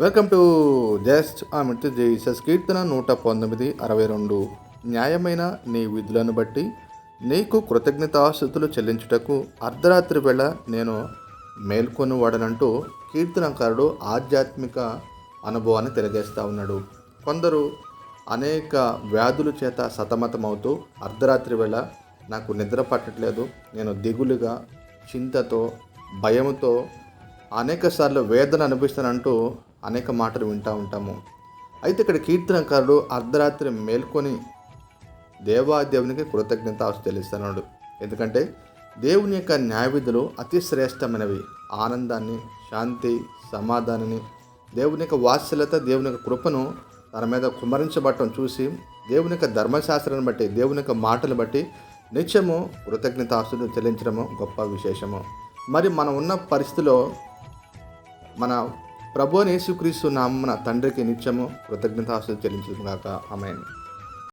Welcome to just ఆ Mittu Jesus కీర్తన నూట పంతొమ్మిది అరవై రెండు. న్యాయమైన నీ విధులను బట్టి నీకు కృతజ్ఞతాస్థుతులు చెల్లించుటకు అర్ధరాత్రి వేళ నేను మేల్కొని వాడనంటూ కీర్తనకారుడు ఆధ్యాత్మిక అనుభవాన్ని తెలియజేస్తూ ఉన్నాడు. కొందరు అనేక వ్యాధుల చేత సతమతమవుతూ అర్ధరాత్రి వేళ నాకు నిద్ర పట్టట్లేదు. నేను దిగులుగా చింతతో భయంతో అనేక సార్లు వేదన అనిపిస్తానంటూ అనేక మాటలు వింటూ ఉంటాము. అయితే ఇక్కడ కీర్తనకారుడు అర్ధరాత్రి మేల్కొని దేవాదేవునికి కృతజ్ఞత తెలుస్తున్నాడు. ఎందుకంటే దేవుని యొక్క న్యాయవిధులు అతి శ్రేష్టమైనవి. ఆనందాన్ని శాంతి సమాధానాన్ని దేవుని యొక్క వాత్సల్యత దేవుని యొక్క కృపను తన మీద కుమరించబట్టం చూసి దేవుని యొక్క ధర్మశాస్త్రాన్ని బట్టి దేవుని యొక్క మాటలు బట్టి నిత్యము కృతజ్ఞతాస్తులు చెల్లించడము గొప్ప విశేషము. మరి మనం ఉన్న పరిస్థితిలో మన ప్రభు యేసుక్రీస్తు నామన తండ్రికి నిత్యము కృతజ్ఞతాస్తులు చెల్లించుగాక ఆమెను.